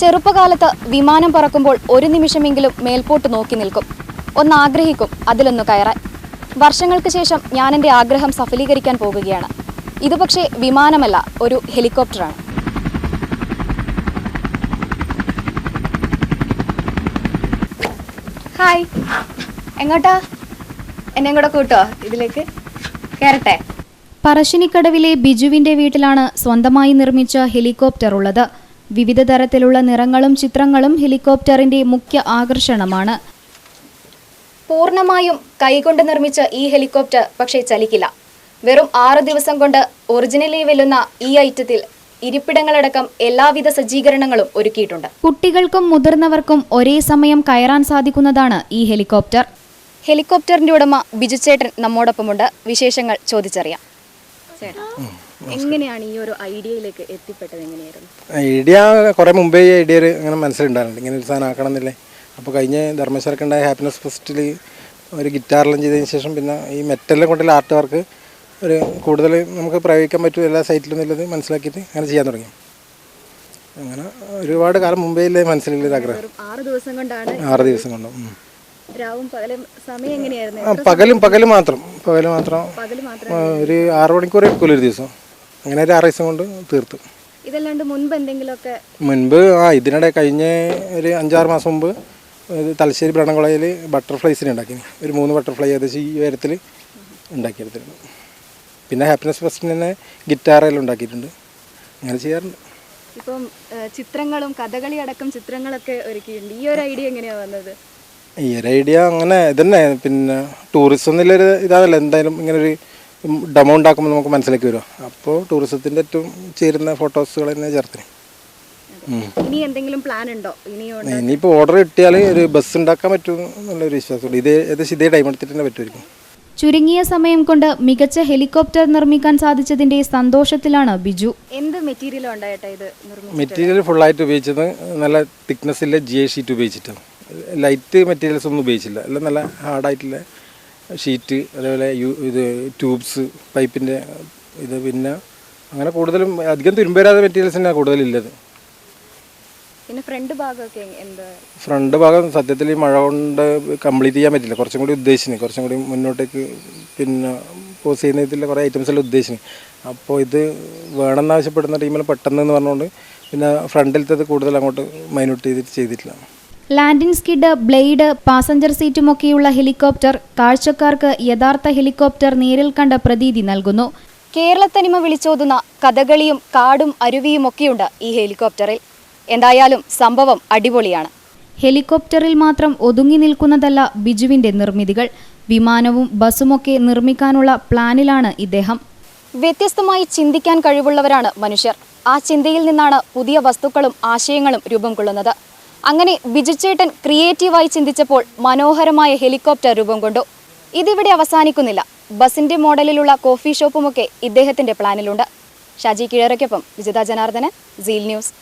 ചെറുപ്പകാലത്ത് വിമാനം പറക്കുമ്പോൾ ഒരു നിമിഷമെങ്കിലും മേൽപോട്ട് നോക്കി നിൽക്കും. ഒന്ന് ആഗ്രഹിക്കും അതിലൊന്ന് കയറാൻ. വർഷങ്ങൾക്ക് ശേഷം ഞാൻ എന്റെ ആഗ്രഹം സഫലീകരിക്കാൻ പോകുകയാണ്. ഇത് പക്ഷേ വിമാനമല്ല ഒരു ഹെലികോപ്റ്ററാണ്. ഹായ്. എങ്ങോട്ടാ? എന്നെ കൂടെ കൂട്ടോ ഇതിലേക്ക്? കയറട്ടെ പറശ്ശിനിക്കടവിലെ ബിജുവിന്റെ വീട്ടിലാണ് സ്വന്തമായി നിർമ്മിച്ച ഹെലികോപ്റ്റർ ഉള്ളത്. വിവിധ തരത്തിലുള്ള നിറങ്ങളും ചിത്രങ്ങളും ഹെലികോപ്റ്ററിന്റെ മുഖ്യ ആകർഷണമാണ്. പൂർണമായും കൈകൊണ്ട് നിർമ്മിച്ച ഈ ഹെലികോപ്റ്റർ പക്ഷേ ചലിക്കില്ല. വെറും ആറ് ദിവസം കൊണ്ട് ഒറിജിനലി വെല്ലുന്ന ഈ ഐറ്റത്തിൽ ഇരിപ്പിടങ്ങളടക്കം എല്ലാവിധ സജ്ജീകരണങ്ങളും ഒരുക്കിയിട്ടുണ്ട്. കുട്ടികൾക്കും മുതിർന്നവർക്കും ഒരേ സമയം കയറാൻ സാധിക്കുന്നതാണ് ഈ ഹെലികോപ്റ്റർ. ഹെലികോപ്റ്ററിന്റെ ഉടമ ബിജുചേട്ടൻ നമ്മോടൊപ്പമുണ്ട്. വിശേഷങ്ങൾ ചോദിച്ചറിയാം. ചേട്ടാ. എങ്ങനെയാണ് ഈ ഒരു ഐഡിയയിലേക്ക് എത്തിപ്പെട്ടത്? എങ്ങനെയായിരുന്നു? ഐഡിയ കുറേ മുമ്പേ ഈ ഐഡിയ ഇങ്ങനെ മനസ്സിലുണ്ടായിരുന്നു. ഇങ്ങനെ ഒരു സാധനം ആക്കണമെന്നില്ലേ? അപ്പോൾ കഴിഞ്ഞ ധർമ്മശാലക്ക് ഉണ്ടായ ഹാപ്പിനെസ് ഫെസ്റ്റിൽ ഒരു ഗിറ്റാറെല്ലാം ചെയ്തതിന് ശേഷം പിന്നെ ഈ മെറ്റലിനെ കൊണ്ടുള്ള ആർട്ട് വർക്ക് ഒരു കൂടുതൽ നമുക്ക് പ്രയോഗിക്കാൻ പറ്റും എല്ലാ സൈറ്റിലും എന്നുള്ളത് മനസ്സിലാക്കിയിട്ട് അങ്ങനെ ചെയ്യാൻ തുടങ്ങി. അങ്ങനെ ഒരുപാട് കാലം മുമ്പേ ഇല്ലേ മനസ്സിലുള്ള ആഗ്രഹം. ആറ് ദിവസം കൊണ്ടാണ് ആറ് ദിവസം കൊണ്ട്. പകലും പകലും മാത്രം പകൽ മാത്രം ഒരു ആറ് മണിക്കൂർ എടുക്കുമല്ലോ ഒരു ദിവസം. അങ്ങനെ ഒരു ആറ് ദിവസം കൊണ്ട് തീർത്തു. ഇതല്ലാണ്ട് മുൻപ് എന്തെങ്കിലുമൊക്കെ മുൻപ് ആ ഇതിനിടെ കഴിഞ്ഞ ഒരു അഞ്ചാറ് മാസം മുമ്പ് തലശ്ശേരി ബ്രണകുളയിൽ ബട്ടർഫ്ലൈസിന് ഉണ്ടാക്കി ഒരു മൂന്ന് ബട്ടർഫ്ലൈ ഏകദേശം ഈ ഉയരത്തിൽ ഉണ്ടാക്കിയെടുത്തിട്ടുണ്ട് പിന്നെ ഹാപ്പിനെസ് ഫെസ്റ്റിന് തന്നെ ഗിറ്റാറെല്ലാം ഉണ്ടാക്കിയിട്ടുണ്ട്. അങ്ങനെ ചെയ്യാറുണ്ട്. ഇപ്പം ചിത്രങ്ങളും കഥകളി അടക്കം ചിത്രങ്ങളൊക്കെ ഒരുക്കിയിട്ടുണ്ട്. ഈ ഒരു ഐഡിയ എങ്ങനെയാണ് വന്നത്? ഈ ഒരു ഐഡിയ അങ്ങനെ ഇതന്നെ പിന്നെ ടൂറിസം എന്നുള്ളൊരു ഇതാണല്ലോ. എന്തായാലും ഇങ്ങനൊരു ഒരു ഡെമോ ഉണ്ടാക്കുമ്പോൾ നമുക്ക് മനസ്സിലേക്ക് വരും അപ്പോൾ ടൂറിസത്തിന്റെ ഏറ്റവും ചേരുന്ന ഫോട്ടോസുകൾ തന്നെ ചേർത്തിന്. ഇനി എന്തെങ്കിലും പ്ലാൻ ഉണ്ടോ? ഇനിയോ ഇനിയിപ്പോൾ ഓർഡർ കിട്ടിയാൽ ഒരു ബസ് ഉണ്ടാക്കാൻ പറ്റും എന്നുള്ളൊരു വിശ്വാസമുണ്ട്. ഇത് ഏകദേശം ഇതേ ടൈം എടുത്തിട്ട് തന്നെ പറ്റുമായിരിക്കും. ചുരുങ്ങിയ സമയം കൊണ്ട് മികച്ച ഹെലികോപ്റ്റർ നിർമ്മിക്കാൻ സാധിച്ചതിന്റെ സന്തോഷത്തിലാണ് ബിജു. എന്ത് മെറ്റീരിയൽ ഇത് മെറ്റീരിയൽ ഫുള്ളായിട്ട് ഉപയോഗിച്ചത് നല്ല തിക്നെസ് തിക്നെസ്സിലെ ജി ഐ ഷീറ്റ് ഉപയോഗിച്ചിട്ടാണ്. ലൈറ്റ് മെറ്റീരിയൽസ് ഒന്നും ഉപയോഗിച്ചില്ല. എല്ലാം നല്ല ഹാർഡായിട്ടുള്ള ഷീറ്റ് അതേപോലെ യു ഇത് ട്യൂബ്സ് പൈപ്പിന്റെ ഇത് പിന്നെ അങ്ങനെ കൂടുതലും അധികം തുരുമ്പേരാത്ത മെറ്റീരിയൽസ് തന്നെയാണ് കൂടുതലുള്ളത് പിന്നെ ഫ്രണ്ട് ഭാഗമൊക്കെ എന്താ? ഫ്രണ്ട് ഭാഗം സത്യത്തിൽ ഈ മഴ കൊണ്ട് കംപ്ലീറ്റ് ചെയ്യാൻ പറ്റില്ല. കുറച്ചും കൂടി ഉദ്ദേശിച്ചു കുറച്ചും കൂടി മുന്നോട്ടേക്ക് പിന്നെ പോസ് ചെയ്യുന്ന ഇതിൽ കുറേ ഐറ്റംസ് എല്ലാം ഉദ്ദേശിച്ചു അപ്പോൾ ഇത് വേണമെന്ന് ആവശ്യപ്പെടുന്ന ടീമിൽ പെട്ടെന്ന് എന്ന് പറഞ്ഞുകൊണ്ട് പിന്നെ ഫ്രണ്ടിലത്തേത് കൂടുതൽ അങ്ങോട്ട് മൈന്യൂട്ട് ചെയ്തിട്ട് ചെയ്തിട്ടില്ല. ലാൻഡിംഗ് സ്കിഡ് ബ്ലേഡ് പാസഞ്ചർ സീറ്റുമൊക്കെയുള്ള ഹെലികോപ്റ്റർ കാഴ്ചക്കാർക്ക് യഥാർത്ഥ ഹെലികോപ്റ്റർ നേരിൽ കണ്ട പ്രതീതി നൽകുന്നു. കേരളത്തനിമ വിളിച്ചോതുന്ന കഥകളിയും കാടും അരുവിയും ഒക്കെയുണ്ട് ഈ ഹെലികോപ്റ്ററിൽ. എന്തായാലും സംഭവം അടിപൊളിയാണ്. ഹെലികോപ്റ്ററിൽ മാത്രം ഒതുങ്ങി നിൽക്കുന്നതല്ല ബിജുവിന്റെ നിർമ്മിതികൾ. വിമാനവും ബസ്സുമൊക്കെ നിർമ്മിക്കാനുള്ള പ്ലാനിലാണ് ഇദ്ദേഹം. വ്യത്യസ്തമായി ചിന്തിക്കാൻ കഴിവുള്ളവരാണ് മനുഷ്യർ. ആ ചിന്തയിൽ നിന്നാണ് പുതിയ വസ്തുക്കളും ആശയങ്ങളും രൂപം കൊള്ളുന്നത്. അങ്ങനെ ബിജുചേട്ടൻ ക്രിയേറ്റീവായി ചിന്തിച്ചപ്പോൾ മനോഹരമായ ഹെലികോപ്റ്റർ രൂപം കൊണ്ടു. ഇതിവിടെ അവസാനിക്കുന്നില്ല. ബസിന്റെ മോഡലിലുള്ള കോഫി ഷോപ്പുമൊക്കെ ഇദ്ദേഹത്തിന്റെ പ്ലാനിലുണ്ട്. ഷാജി കിഴറയ്ക്കൊപ്പം വിജിത ജനാർദ്ദന സീൽ ന്യൂസ്.